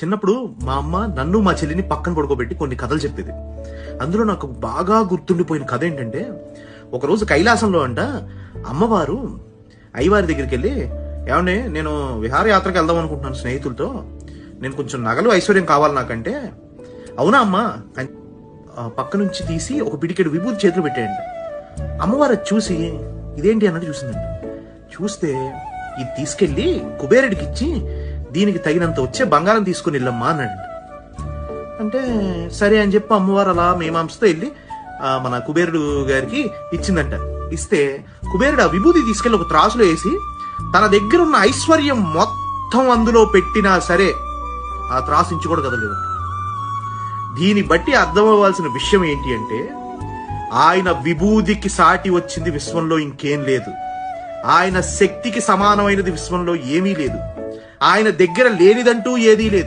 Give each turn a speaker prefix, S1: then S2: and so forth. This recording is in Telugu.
S1: చిన్నప్పుడు మా అమ్మ నన్ను మా చెల్లిని పక్కన పడుకోబెట్టి కొన్ని కథలు చెప్పేది. అందులో నాకు బాగా గుర్తుండిపోయిన కథ ఏంటంటే ఒకరోజు కైలాసంలో అంట అమ్మవారు అయ్యవారి దగ్గరికి వెళ్ళి ఏమండి నేను విహారయాత్రకు వెళ్దాం అనుకుంటున్నాను స్నేహితులతో. నేను కొంచెం నగలు ఐశ్వర్యం కావాలి నాకంటే. అవునా అమ్మా? పక్క నుంచి తీసి ఒక పిడికెడు విభూతి చేతులు పెట్టేయండి అమ్మవారు అది చూసి ఇదేంటి? అన్నట్టు చూసిందండి చూస్తే ఇది తీసుకెళ్ళి కుబేరుడికి ఇచ్చి దీనికి తగినంత వచ్చే బంగారం తీసుకుని వెళ్ళమ్మా అన్నాడు అంటే సరే అని చెప్పి అమ్మవారు అలా మేమాంసతో వెళ్ళి మన కుబేరుడు గారికి ఇచ్చిందంట. ఇస్తే కుబేరుడు ఆ విభూతి తీసుకెళ్ళి ఒక త్రాసులో వేసి తన దగ్గర ఉన్న ఐశ్వర్యం మొత్తం అందులో పెట్టినా సరే ఆ త్రాసు ఇంచు కూడా కదలేదు దీన్ని బట్టి అర్థం అవ్వాల్సిన విషయం ఏంటి అంటే ఆయన విభూదికి సాటి వచ్చింది విశ్వంలో ఇంకేం లేదు. ఆయన శక్తికి సమానమైనది విశ్వంలో ఏమీ లేదు. ఆయన దగ్గర లేనిదంటూ ఏదీ లేదు.